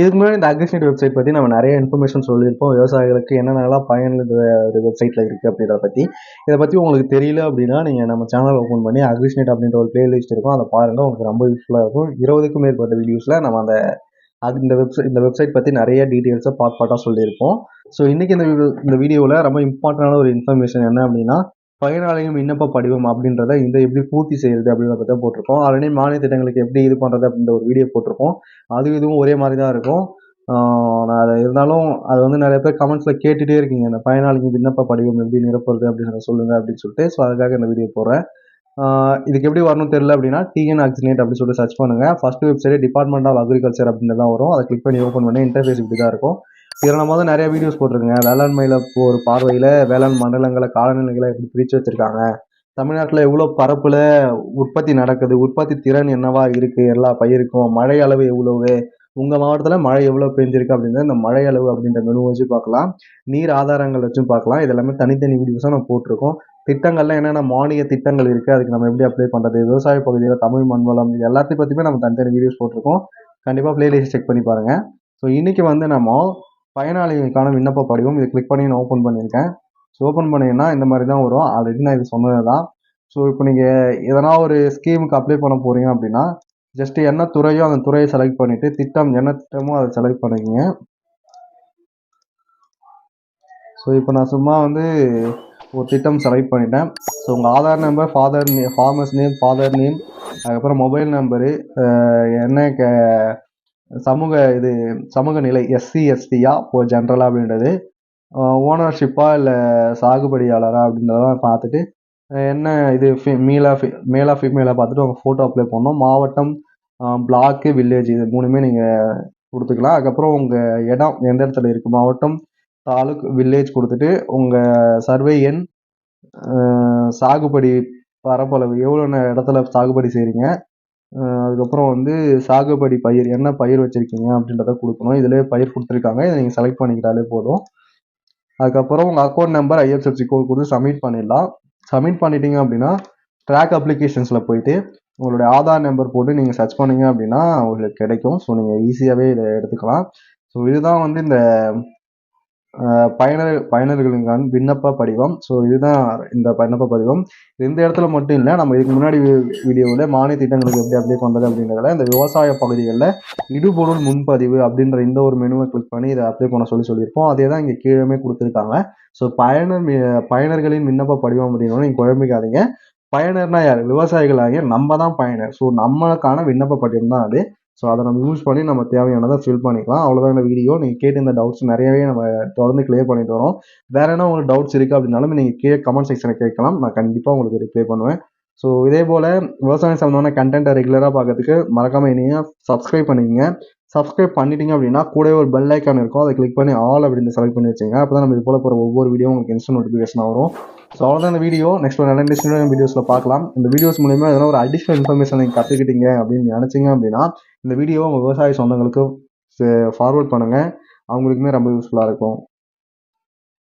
இதுக்கு முன்னாடி இந்த அக்ரிஸ்னேட் வெப்சைட் பற்றி நம்ம நிறைய இன்ஃபர்மேஷன் சொல்லியிருப்போம். விவசாயிகளுக்கு என்னென்னலாம் பயன் இந்த ஒரு வெப்சைட்டில் இருக்குது அப்படின்றத பற்றி இதை பற்றி உங்களுக்கு தெரியல அப்படின்னா நீங்கள் நம்ம சேனல் ஓப்பன் பண்ணி அக்ரிஸ்நெட் அப்படின்ற ஒரு பிளேலிஸ்ட் இருக்கும். அதை பாருங்கள் உங்களுக்கு ரொம்ப யூஸ்ஃபுல்லாக இருக்கும். இருபதுக்கும் மேற்பட்ட வீடியோஸில் நம்ம அந்த அது இந்த வெப்சைட் இந்த வெப்சைட் பற்றி நிறைய டீட்டெயில்ஸை பார்ட் பார்ட்டாக சொல்லியிருப்போம். ஸோ இன்றைக்கி இந்த வீடியோ இந்த வீடியோவில் ரொம்ப இம்பார்ட்டண்டான ஒரு இன்ஃபர்மேஷன் என்ன அப்படின்னா பயனாளியும் விண்ணப்ப படிவம் அப்படின்றத இந்த எப்படி பூர்த்தி செய்யறது அப்படின்றத பற்றி போட்டிருக்கோம். ஆல்ரெடி மானிய திட்டங்களுக்கு எப்படி இது பண்ணுறது அப்படின்ற ஒரு வீடியோ போட்டிருக்கோம். அது இதுவும் ஒரே மாதிரி தான் இருக்கும். நான் அதை இருந்தாலும் அது வந்து நிறைய பேர் கமெண்ட்ஸில் கேட்டுகிட்டே இருக்கீங்க. இந்த பயனாளிக்கு விண்ணப்ப படிவம் எப்படி நிரப்புறது அப்படின்றத சொல்லுங்கள் அப்படின்னு சொல்லிட்டு. ஸோ அதுக்காக இந்த வீடியோ போடுறேன். இதுக்கு எப்படி வரணும் தெரியல அப்படின்னா டிஎன் ஆக்சினேட் அப்படின்னு சொல்லிட்டு சர்ச் பண்ணுங்கள் first website department of agriculture அப்படின்னு தான் வரும். அதை கிளிக் பண்ணி ஓப்பன் பண்ணி இன்டர்ஃபேஸ் இப்படி தான் இருக்கும். இதில் நம்ம வந்து நிறைய வீடியோஸ் போட்டிருக்கேங்க வேளாண்மையில் ஒரு பார்வையில் வேளாண் மண்டலங்களை காலநிலைகளை எப்படி பிரித்து வச்சுருக்காங்க. தமிழ்நாட்டில் எவ்வளோ பரப்பில் உற்பத்தி நடக்குது உற்பத்தி திறன் என்னவா இருக்குது எல்லா பயிருக்கும் மழை அளவு எவ்வளவு உங்கள் மாவட்டத்தில் மழை எவ்வளோ பெஞ்சிருக்கு அப்படின்றத இந்த மழை அளவு அப்படின்ற மெனு வச்சு பார்க்கலாம். நீர் ஆதாரங்கள் வச்சும் பார்க்கலாம். இது எல்லாமே தனித்தனி வீடியோஸாக நம்ம போட்டிருக்கோம். திட்டங்கள்லாம் என்னென்ன மானிய திட்டங்கள் இருக்குது அதுக்கு நம்ம எப்படி அப்ளை பண்ணுறது விவசாய பகுதியில் தமிழ் மண்வளம் இது எல்லாத்தையும் பற்றியுமே நம்ம தனித்தனி வீடியோஸ் போட்டிருக்கோம். கண்டிப்பாக ப்ளேலிஸ்ட் செக் பண்ணி பாருங்கள் ஸோ இன்றைக்கி வந்து நம்ம பயனாளிகளுக்கான விண்ணப்ப படிவம் இதை கிளிக் பண்ணி நான் ஓப்பன் பண்ணியிருக்கேன். ஸோ ஓப்பன் பண்ணிங்கன்னா இந்த மாதிரி தான் வரும். ஆல்ரெடி நான் இது சொன்னது தான் ஸோ இப்போ நீங்கள் எதனா ஒரு ஸ்கீமுக்கு அப்ளை பண்ண போகிறீங்க அப்படின்னா ஜஸ்ட் என்ன துறையோ அந்த துறையை செலக்ட் பண்ணிவிட்டு திட்டம் என்ன திட்டமோ அதை செலக்ட் பண்ணிக்கிங்க. ஸோ இப்போ நான் சும்மா வந்து ஒரு திட்டம் செலக்ட் பண்ணிட்டேன். ஸோ உங்கள் ஆதார் நம்பர் ஃபாதர் நே ஃபார்மர்ஸ் நேம் ஃபாதர் நேம் அதுக்கப்புறம் மொபைல் நம்பரு என்ன க சமூக இது சமூக நிலை எஸ்சி எஸ்டியா இப்போ ஜென்ரலாக அப்படின்றது. ஓனர்ஷிப்பாக இல்லை சாகுபடியாளரா அப்படின்றதெல்லாம் பார்த்துட்டு என்ன இது ஃபி மீலா ஃபி மேலா ஃபீமேலாக பார்த்துட்டு உங்கள் ஃபோட்டோ அப்ளை பண்ணணும். மாவட்டம் பிளாக்கு வில்லேஜ் இது மூணுமே நீங்கள் கொடுத்துக்கலாம். அதுக்கப்புறம் உங்கள் இடம் எந்த இடத்துல இருக்குது மாவட்டம் தாலுக் வில்லேஜ் கொடுத்துட்டு உங்கள் சர்வே எண் சாகுபடி பரப்பளவு எவ்வளோ இடத்துல சாகுபடி செய்கிறீங்க அதுக்கப்புறம் வந்து சாகுபடி பயிர் என்ன பயிர் வச்சுருக்கீங்க அப்படின்றத கொடுக்கணும். இதிலே பயிர் கொடுத்துருக்காங்க. இதை நீங்கள் செலக்ட் பண்ணிக்கிட்டாலே போதும். அதுக்கப்புறம் உங்கள் அக்கௌண்ட் நம்பர் ஐஎஃப்எஸ்சி கோட் கொடுத்து சப்மிட் பண்ணிடலாம். சப்மிட் பண்ணிட்டீங்க அப்படின்னா ட்ராக் அப்ளிகேஷன்ஸில் போயிட்டு உங்களுடைய ஆதார் நம்பர் போட்டு நீங்கள் சர்ச் பண்ணீங்க அப்படின்னா உங்களுக்கு கிடைக்கும். ஸோ நீங்கள் ஈஸியாகவே இதை எடுத்துக்கலாம். ஸோ இதுதான் வந்து இந்த பயனர் பயனர்களுக்கான விண்ணப்ப படிவம். ஸோ இதுதான் இந்த விண்ணப்ப படிவம். இந்த இடத்துல மட்டும் இல்லை நம்ம இதுக்கு முன்னாடி வீடியோவில் மானிய திட்டங்களுக்கு எப்படி அப்படியே பண்ணுறது அப்படின்றதுல இந்த விவசாய பகுதிகளில் இடுபொருள் முன்பதிவு அப்படின்ற இந்த ஒரு மெனுவை கிளிக் பண்ணி இதை அப்ளை பண்ண சொல்லி சொல்லியிருப்போம். அதே தான் இங்கே கீழே கொடுத்துருக்காங்க. ஸோ பயனர் பயனர்களின் விண்ணப்ப படிவம் அப்படின்னு நீங்கள் குழம்பிக்காதீங்க. பயனர்னா யார்? விவசாயிகளாகிய நம்ம தான் பயனர். ஸோ நம்மளுக்கான விண்ணப்ப படிவம் தான் அது. ஸோ அதை நம்ம யூஸ் பண்ணி நம்ம தேவையானதை ஃபில் பண்ணிக்கலாம். அவ்வளோதான் இந்த வீடியோ நீங்கள் கேட்டு இந்த டவுட்ஸ் நிறையவே நம்ம தொடர்ந்து கிளியர் பண்ணிட்டு வரோம். வேற என்ன உங்களுக்கு டவுட்ஸ் இருக்குது அப்படின்னாலும் நீங்கள் கே கமெண்ட் செக்ஷனை கேட்கலாம். நான் கண்டிப்பாக உங்களுக்கு ரிப்ளை பண்ணுவேன். ஸோ இதே போல் விவசாயம் சம்மந்தமான கண்டென்ட்டை ரெகுலராக பார்க்கறதுக்கு மறக்காமல் இனியாக சப்ஸ்கிரைப் பண்ணிக்கங்க. சப்ஸ்கிரைப் பண்ணிட்டீங்க அப்படின்னா கூட ஒரு பெல் ஐக்கான் இருக்கும். அதை கிளிக் பண்ணி ஆல் அப்படின்னு செலக்ட் பண்ணி வச்சுங்க அப்போ தான் நம்ம இது போல போகிற ஒவ்வொரு வீடியோ உங்களுக்கு இன்ஸ்டன்ட் நோட்டிஃபிகேஷனாக வரும். ஸோ அவ்வளோதான் இந்த வீடியோ நெக்ஸ்ட் ஒரு நல்ல இன்ட்ரெஸ்டிங் வீடியோஸில் பார்க்கலாம். இந்த வீடியோஸ் மூலியமாக எதனா ஒரு அடிஷ்னல் இன்ஃபர்மேஷன் நீங்கள் கற்றுக்கிட்டீங்க அப்படின்னு நினச்சிங்க அப்படின்னா இந்த வீடியோ உங்கள் விவசாய சொந்தங்களுக்கு ஃபார்வர்ட் பண்ணுங்கள் அவங்களுக்குமே ரொம்ப யூஸ்ஃபுல்லாக இருக்கும்.